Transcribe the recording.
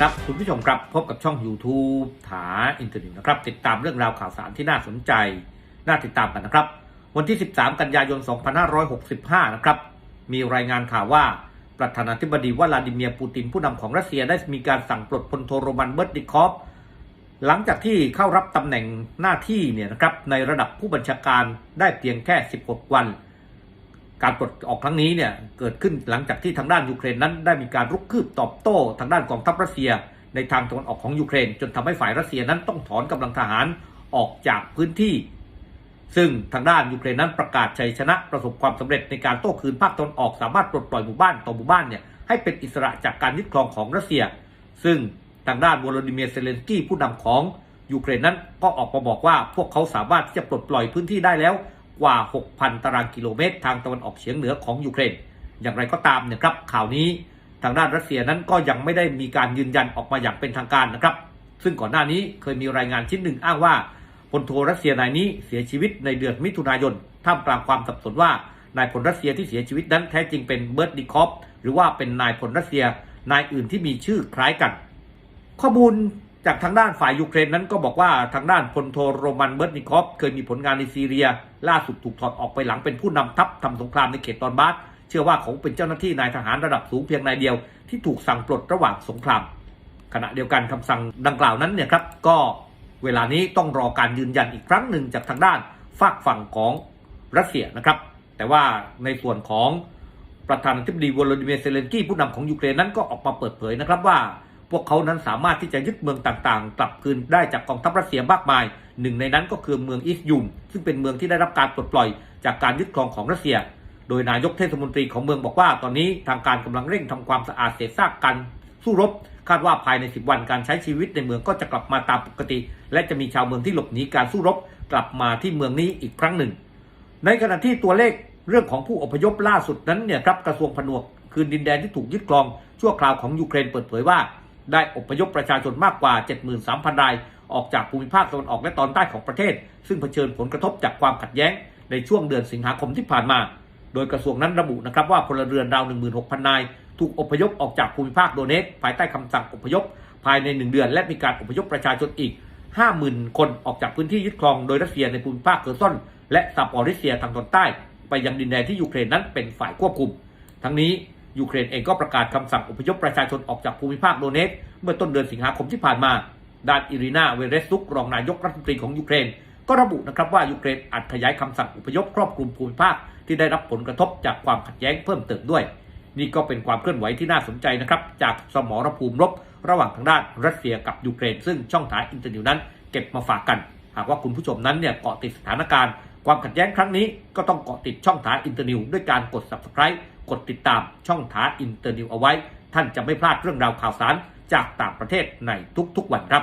ครับคุณผู้ชมครับพบกับช่อง YouTube ถาอินเทอร์เน็ตนะครับ ติดตามเรื่องราวข่าวสารที่น่าสนใจ น่าติดตามกันนะครับ วันที่ 13 กันยายน 2565 นะครับ มีรายงานข่าวว่าประธานาธิบดีวลาดิเมียร์ปูตินผู้นำของรัสเซียได้มีการสั่งปลดพลโทโรมันเบิร์ตดิคอฟหลังจากที่เข้ารับตำแหน่งหน้าที่เนี่ยนะครับในระดับผู้บัญชาการได้เพียงแค่ 16 วัน การปลดออกครั้งนี้เนี่ยเกิดขึ้นหลังจากที่ทางด้านยูเครนนั้นได้มีการรุกคืบตอบโต้ ทางด้านกองทัพรัสเซีย ในทางตะวันออกของยูเครน จนทำให้ฝ่ายรัสเซียนั้นต้องถอนกำลังทหารออกจากพื้นที่ ซึ่งทางด้านยูเครนนั้นประกาศชัยชนะประสบความสำเร็จในการโต้คืนภาคตะวันออกสามารถปลดปล่อยหมู่บ้านต่อหมู่บ้านเนี่ยให้เป็นอิสระจากการยึดครองของรัสเซีย ซึ่งทางด้านวลาดิเมียร์เซเลนสกี้ผู้นำของยูเครนนั้นก็ออกมาบอกว่าพวกเขาสามารถที่จะปลดปล่อยพื้นที่ได้แล้ว กว่า 6,000 ตารางกิโลเมตร ทางตะวันออกเฉียงเหนือของยูเครน อย่างไรก็ตามเนี่ยครับข่าวนี้ทางด้านรัสเซียนั้นก็ยังไม่ได้มีการยืนยันออกมาอย่างเป็นทางการนะครับ ซึ่งก่อนหน้านี้เคยมีรายงานชิ้นหนึ่งอ้างว่าพลโทรัสเซียนายนี้เสียชีวิตในเดือนมิถุนายน ท่ามกลางความสับสนว่านายพลรัสเซียที่เสียชีวิตนั้นแท้จริงเป็นเบิร์ตดิคอฟหรือว่าเป็นนายพลรัสเซียนายอื่นที่มีชื่อคล้ายกัน ข้อมูล จากทางด้านฝ่ายยูเครนนั้นก็บอกว่าทางด้านพลโทโรมันเบิร์ตนิคอฟเคยมีผลงานในซีเรีย ล่าสุดถูกถอดออกไปหลังเป็นผู้นำทัพทำสงครามในเขตตอนบาสเชื่อว่าเขาเป็นเจ้าหน้าที่นายทหารระดับสูงเพียงนายเดียว ที่ถูกสั่งปลดระหว่างสงคราม ขณะเดียวกันคำสั่งดังกล่าวนั้นเนี่ยครับก็เวลานี้ต้องรอการยืนยันอีกครั้งหนึ่งจากทางด้านฝากฝั่งของรัสเซียนะครับ แต่ว่าในส่วนของประธานาธิบดีวลาดิเมียร์เซเลนกี้ผู้นำของยูเครนนั้นก็ออกมาเปิดเผยนะครับว่า พวกเขานั้นสามารถที่จะยึดเมืองต่างๆ กลับคืนได้จากกองทัพรัสเซียมากมาย หนึ่งในนั้นก็คือเมืองอิสยุม ซึ่งเป็นเมืองที่ได้รับการปลดปล่อย จากการยึดครองของรัสเซีย โดยนายกเทศมนตรีของเมืองบอกว่า ตอนนี้ทางการกำลังเร่งทำความสะอาดเศษซากการสู้รบ คาดว่าภายใน 10 วันการใช้ชีวิตในเมืองก็จะกลับมาตามปกติ และจะมีชาวเมืองที่หลบหนีการสู้รบ กลับมาที่เมืองนี้อีกครั้งหนึ่ง ในขณะที่ตัวเลขเรื่องของผู้อพยพล่าสุดนั้นเนี่ยครับกระทรวงผนวก คืนดินแดนที่ถูกยึดครองชั่วคราวของยูเครนเปิดเผยว่า ได้อพยพประชาชนมากกว่า 73,000 ราย ออกจากภูมิภาคตะวันออกและตอนใต้ของประเทศ ซึ่งเผชิญผลกระทบจากความขัดแย้ง ในช่วงเดือนสิงหาคมที่ผ่านมา โดยกระทรวงนั้นระบุนะครับว่าพลเรือนราว 16,000 นาย ถูกอพยพออกจากภูมิภาคโดเนตภายใต้คำสั่งอพยพ ภายใน 1 เดือน และมีการอพยพประชาชนอีก 50,000 คนออกจากพื้นที่ยึดครองโดยรัสเซียในภูมิภาคเคอร์ซอน และซาปอริเซียทางตอนใต้ ไปยังดินแดนที่ยูเครนนั้นเป็นฝ่ายควบคุม ทั้งนี้ ยูเครนเองก็ประกาศคำสั่งอพยพประชาชนออกจากภูมิภาคโดเนตเมื่อต้นเดือนสิงหาคมที่ผ่านมา ด้านอิรินาเวเรสซุกรองนายกรัฐมนตรีของยูเครน ก็ระบุนะครับว่ายูเครนอาจขยายคำสั่งอพยพครอบคลุมภูมิภาคที่ได้รับผลกระทบจากความขัดแย้งเพิ่มเติมด้วย นี่ก็เป็นความเคลื่อนไหวที่น่าสนใจนะครับจากสมรภูมิรบ ระหว่างทางด้านรัสเซียกับยูเครน ซึ่งช่องถ่ายอินเตอร์เนิวนั้น เก็บมาฝากกัน หากว่าคุณผู้ชมนั้นเนี่ยเกาะติดสถานการณ์ความขัดแย้งครั้งนี้ก็ต้องเกาะติดช่องถ่ายอินเตอร์นิวด้วยการกด subscribe กดติดตามช่องถ่าอินเตอร์นิวเอาไว้ ท่านจะไม่พลาดเรื่องราวข่าวสารจากต่างประเทศในทุกๆวันครับ